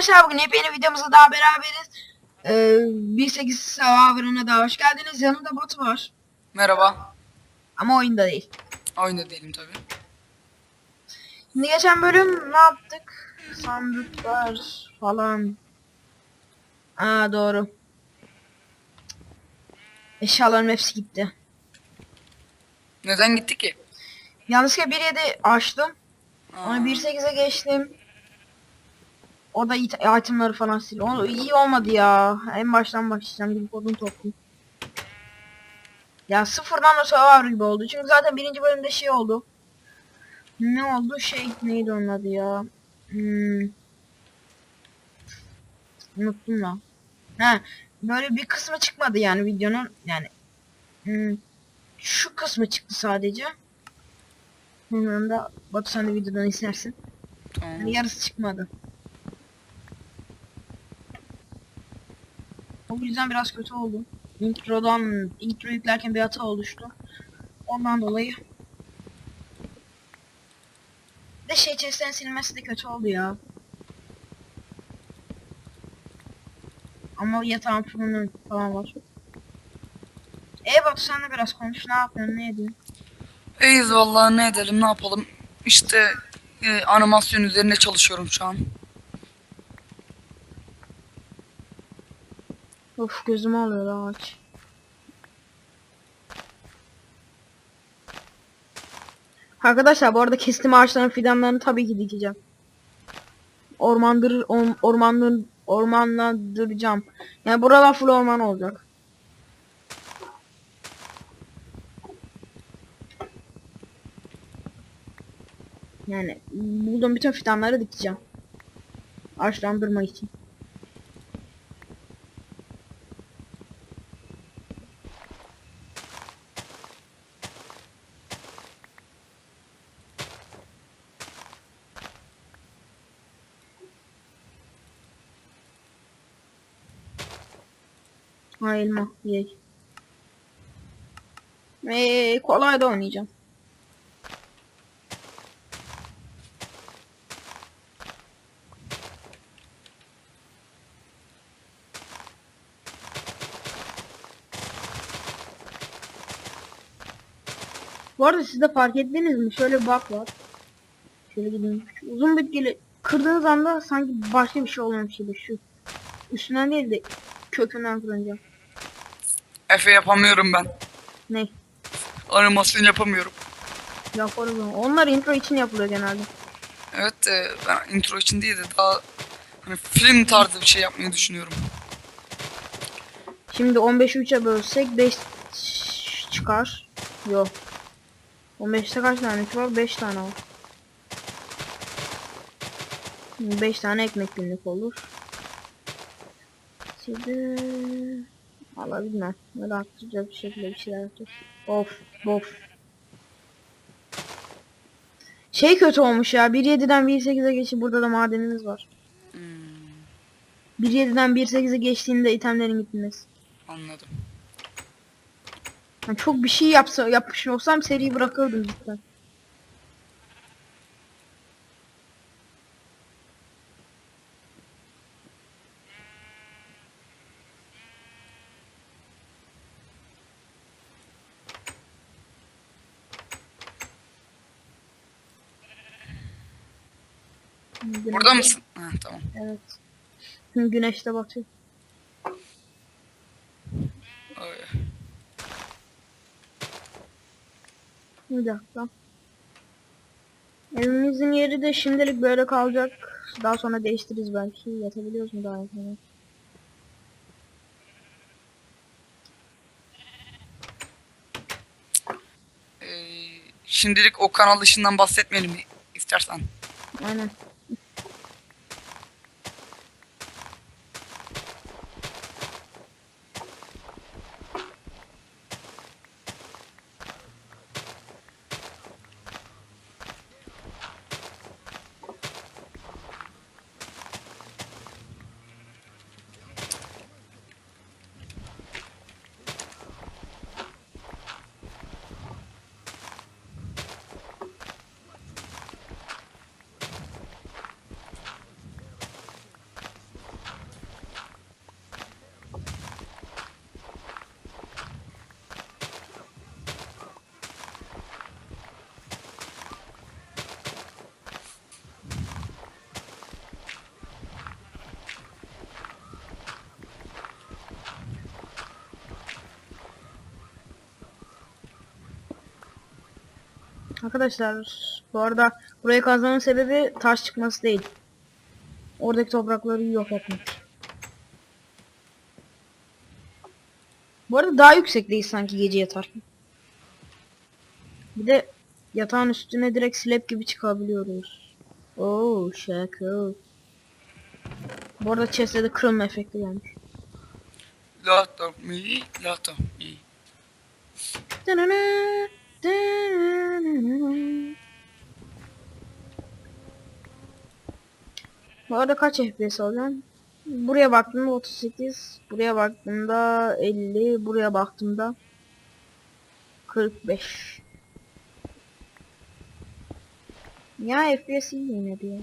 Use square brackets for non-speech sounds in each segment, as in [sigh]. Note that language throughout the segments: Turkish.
arkadaşlar bugün yepyeni videomuzda daha beraberiz. Ee, 1.8 serverına daha hoş geldiniz. Yanımda bot var. Merhaba. Ama oyunda değil. Oyunda değilim tabi. Şimdi geçen bölüm ne yaptık? Sandıklar falan. Aa doğru. Eşyaların hepsi gitti. Neden gitti ki? Yanlışlıkla 1.7 açtım. Aa, Onu 1.8'e geçtim. O da it- itemları falan sil. O iyi olmadı ya. En baştan başlayacağım gibi kodun toplu. Ya sıfırdan da server gibi oldu. Çünkü zaten birinci bölümde şey oldu. Ne oldu? Şey neydi onun adı ya? Hmm. Unuttum lan. He. Böyle bir kısmı çıkmadı yani videonun. Yani. Hmm. Şu kısmı çıktı sadece. Bundan da Batu sen de videodan. Tamam. Yani yarısı çıkmadı. O yüzden biraz kötü oldu. Introdan, intro yüklerken bir hata oluştu. Ondan dolayı. Bir de şey chest'ten silmesi de kötü oldu ya. Ama yatağın fırının falan var. E Batu sen de biraz konuş. Ne yapıyorsun? Ne ediyorsun? İyiyiz vallahi ne edelim ne yapalım. İşte e, animasyon üzerine çalışıyorum şu an. Of gözüm alıyor ağaç. Arkadaşlar bu arada kestim ağaçların fidanlarını tabii ki dikeceğim. Ormandır, or, ormandır, ormanlandıracağım. Yani buralar full orman olacak. Yani bulduğum bütün fidanları dikeceğim. Ağaçlandırma için. Ha elma yey. Eee kolay da oynayacağım. Bu arada siz de fark ettiniz mi? Şöyle bir bak var. Şöyle gideyim. Şu uzun bitkili kırdığınız anda sanki başka bir şey olmamış gibi şu. Üstünden değil de kökünden kırınca. Efe yapamıyorum ben. Ne? Animasyon yapamıyorum. Yaparız onu. Onlar intro için yapılıyor genelde. Evet de ben intro için değil de daha hani film tarzı bir şey yapmayı düşünüyorum. Şimdi 15'i 3'e bölsek 5 çıkar. Yok. 15'te kaç tane var? 5 tane var. 5 tane ekmek günlük olur. Şimdi Valla bilmem. Arttıracağız bir şekilde bir şeyler yapacağız. Of of. Şey kötü olmuş ya. 1.7'den 1.8'e geçip burada da madenimiz var. Hmm, 1.7'den 1.8'e geçtiğinde itemlerin gitmesi. anladım. Yani çok bir şey yapsa yapmış olsam seriyi bırakırdım cidden. Güneş- Burada mısın? Ha, tamam. Evet. Hı, Güneş de batıyor. Öyle. Bir dakika. Evimizin yeri de şimdilik böyle kalacak. Daha sonra değiştiririz belki. Yatabiliyoruz mu daha yakın? Ee, şimdilik o kanal dışından bahsetmeyelim istersen. Aynen. Arkadaşlar bu arada buraya kazmanın sebebi taş çıkması değil. Oradaki toprakları yok etmek. Bu arada daha yüksekteyiz sanki gece yatarken. Bir de yatağın üstüne direkt slab gibi çıkabiliyoruz. Oo şaka. Bu arada chest'e de kırılma efekti gelmiş. Lot of me, lot Bu arada kaç FPS alacağım? Buraya baktığımda 38, buraya baktığımda 50, buraya baktığımda 45. Ya FPS iyi yine de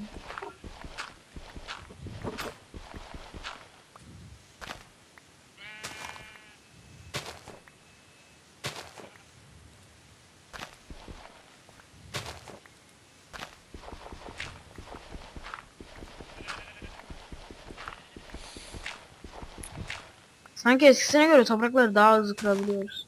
Sanki eskisine göre toprakları daha hızlı kırabiliyoruz.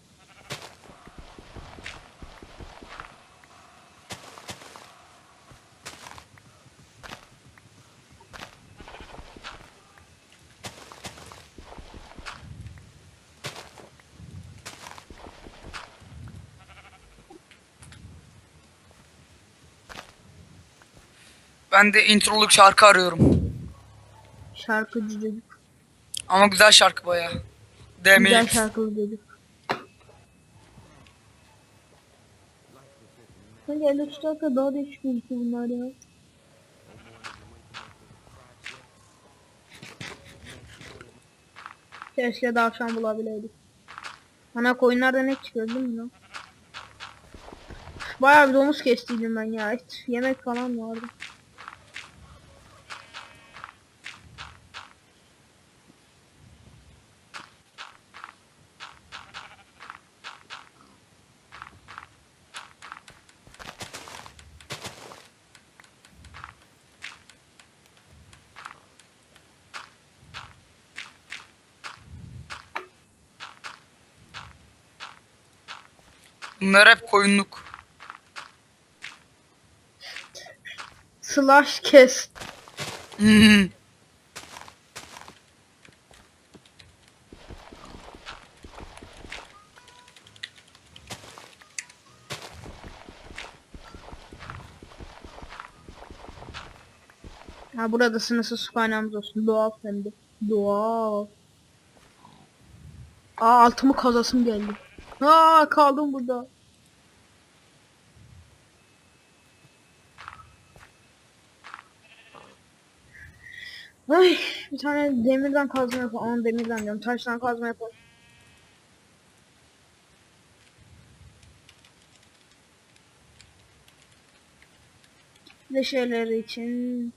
Ben de introluk şarkı arıyorum. Şarkıcı çocuk. Ama güzel şarkı baya. Güzel Demeyin. şarkılı çocuk. Sanki 53 dakika daha değişik gözüküyor bunlar ya. Keşke davşan bulabileydik. Ana koyunlarda ne çıkıyor değil mi lan? Bayağı bir domuz kestiydim ben ya. Et, yemek falan vardı. Bunlar hep koyunluk. Slash kes. Hmm. [laughs] Ha burada sınırsız su kaynağımız olsun. Doğal hem de. Doğal. Aa altımı kazasım geldi. Aa kaldım burada. Ay bir tane demirden kazma yapalım. Aman demirden diyorum. Taştan kazma yapalım. Bir de şeyleri için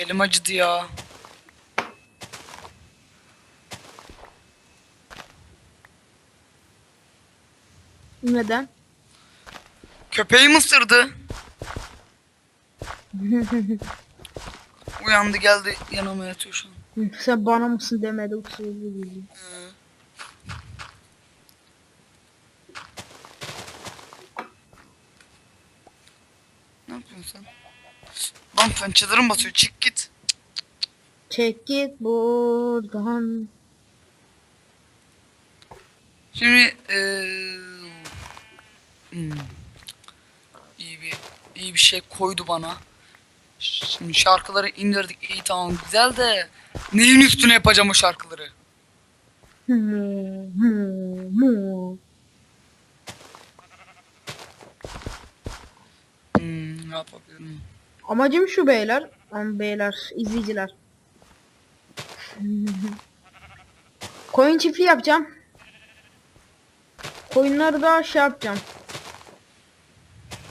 Elim acıdı ya. neden? Köpeğim ısırdı. [laughs] Uyandı geldi yanıma yatıyor şu an. Sen bana mısın demedi usulü gibi. Ne yapıyorsun sen? Lan pençelerim basıyor çık git. Çek git buradan. Şimdi eee hmm, iyi bir iyi bir şey koydu bana. Şimdi şarkıları indirdik iyi tamam güzel de neyin üstüne yapacağım o şarkıları? Hmm, ne yapabilirim? Amacım şu beyler. Ama beyler, izleyiciler. Koyun çiftliği yapacağım. Koyunları da şey yapacağım.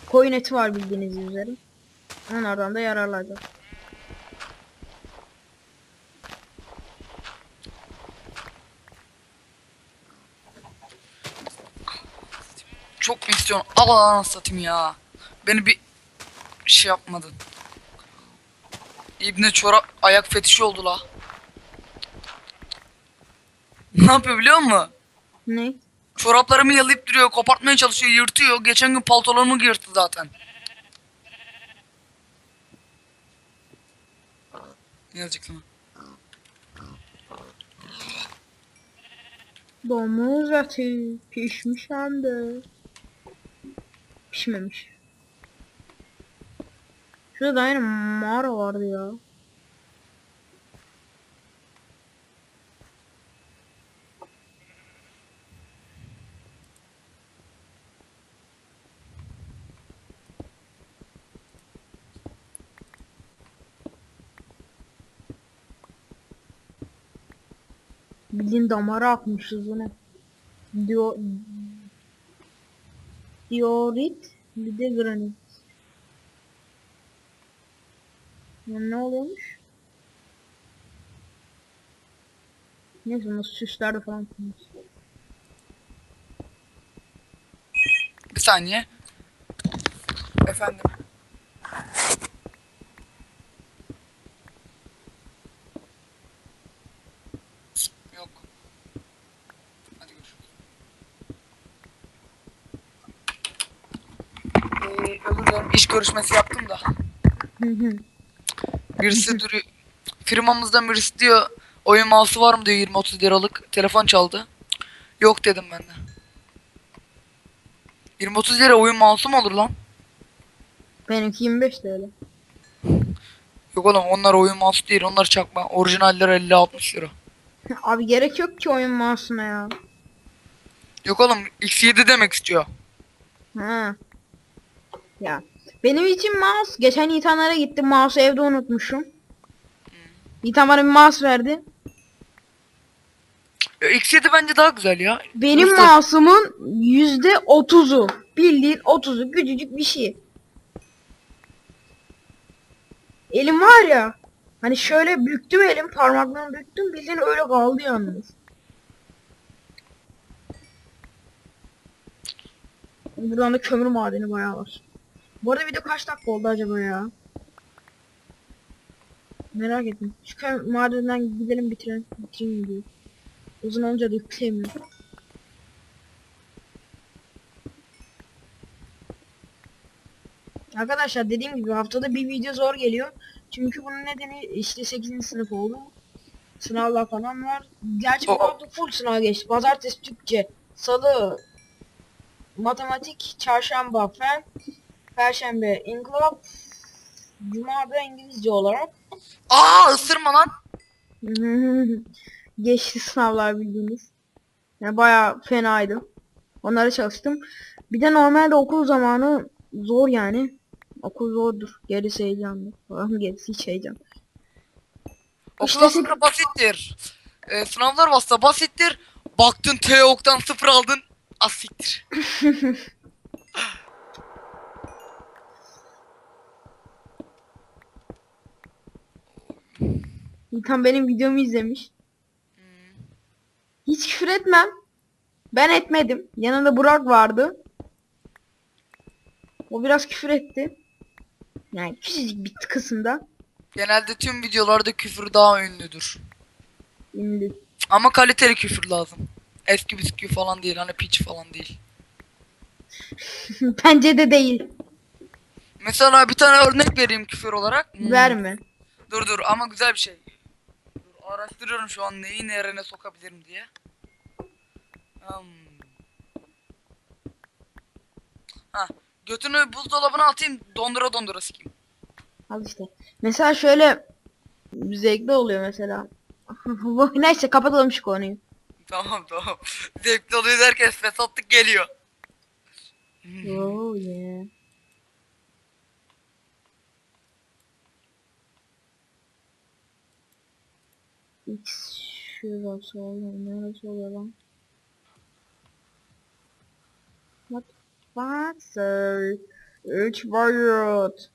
Koyun eti var bildiğiniz üzere. Onlardan da yararlanacağız. Çok mu istiyorsun? Al anasını satayım ya. Beni bir şey yapmadın. İbne çorap ayak fetişi oldu la. Ne yapıyor biliyor musun? Ne? Çoraplarımı yalayıp duruyor, kopartmaya çalışıyor, yırtıyor. Geçen gün paltolarımı yırttı zaten. Ne yazacaksın? lan? Domuz eti pişmiş hem de. Pişmemiş. Şurada da aynı mağara vardı ya. Bildiğin damara akmışız bu ne? Dio Diorit bir de granit. Ya ne oluyormuş? Neyse nasıl süslerde falan. Bir saniye. Efendim. Yok. Hadi görüşürüz. Ee, özür dilerim. İş görüşmesi yaptım da. Hı hı. Birisi duruyor. Firmamızdan birisi diyor oyun mouse'u var mı diyor 20-30 liralık. Telefon çaldı. Yok dedim ben de. 20-30 lira oyun mouse'u mu olur lan? Benimki 25 TL. Yok oğlum onlar oyun mouse değil onlar çakma. Orijinalleri 50-60 lira. [laughs] Abi gerek yok ki oyun mouse'una ya. Yok oğlum X7 demek istiyor. Ha. Ya. Benim için mouse. Geçen İthanlara gittim. Mouse'u evde unutmuşum. İthan bana bir mouse verdi. E, X7 bence daha güzel ya. Benim Nasıl? mouse'umun yüzde otuzu. Bildiğin otuzu. Küçücük bir şey. Elim var ya. Hani şöyle büktüm elim. Parmaklarımı büktüm. Bildiğin öyle kaldı yalnız. Buradan da kömür madeni bayağı var. Bu arada video kaç dakika oldu acaba ya? Merak ettim. Şu kömür madeninden gidelim bitirelim. Bitireyim diyor. Uzun olunca da yükleyemiyorum. Arkadaşlar dediğim gibi haftada bir video zor geliyor. Çünkü bunun nedeni işte 8. sınıf oldu. Sınavlar falan var. Gerçi bu hafta full sınav geçti. Pazartesi Türkçe, Salı matematik, Çarşamba fen, Perşembe inkılap, Cuma da İngilizce olarak. Aa ısırma lan. [laughs] Geçti sınavlar bildiğiniz. Yani bayağı fenaydı. Onlara çalıştım. Bir de normalde okul zamanı zor yani. Okul zordur. Gerisi heyecanlı. Falan gerisi hiç heyecan. Okul İşte aslında basittir. E, sınavlar bassa basittir. Baktın TEOK'tan sıfır aldın. Asiktir. [laughs] İlkan benim videomu izlemiş. Hiç küfür etmem. Ben etmedim. Yanında Burak vardı. O biraz küfür etti. Yani küçücük bir kısımda. Genelde tüm videolarda küfür daha ünlüdür. Ünlü. Ama kaliteli küfür lazım. Eski bisküvi falan değil hani piç falan değil. [laughs] Bence de değil. Mesela bir tane örnek vereyim küfür olarak. Hmm. Verme. Dur dur ama güzel bir şey. Araştırıyorum şu an neyi nerene sokabilirim diye. Hmm. Ha, götünü buzdolabına atayım dondura dondura sikeyim. Al işte. Mesela şöyle zevkli oluyor mesela. [laughs] Neyse kapatalım şu konuyu. Tamam tamam. [laughs] Zevkli oluyor derken fesatlık geliyor. Oh yeah. Şurası oluyor. Neresi oluyor lan? What? Sir? Üç boyut.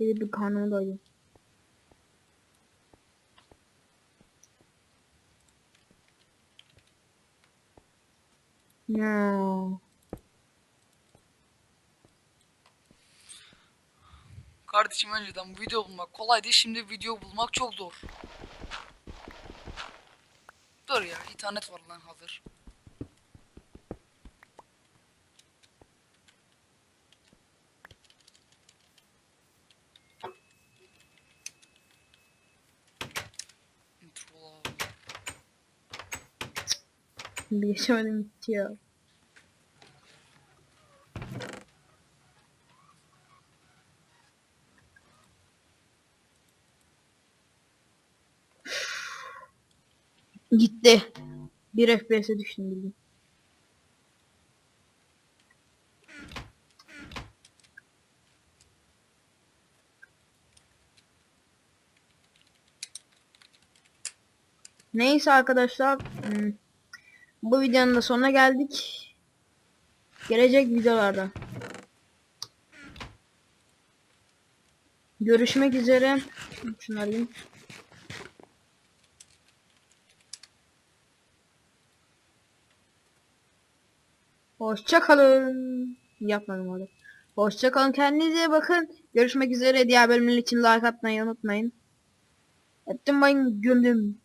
Bir bir karnımı doyurayım. No. Kardeşim önceden video bulmak kolaydı. Şimdi video bulmak çok zor. Dur ya internet var lan hazır. Geçemedim gitti ya. Gitti. Bir FPS'e düştüm bildim. Neyse arkadaşlar. hmm, Bu videonun da sonuna geldik. Gelecek videolarda. Görüşmek üzere. Şunları alayım. Hoşça kalın. Yapmadım orada. Hoşça kalın. Kendinize bakın. Görüşmek üzere. Diğer bölümler için like atmayı unutmayın. Ettim ben güldüm.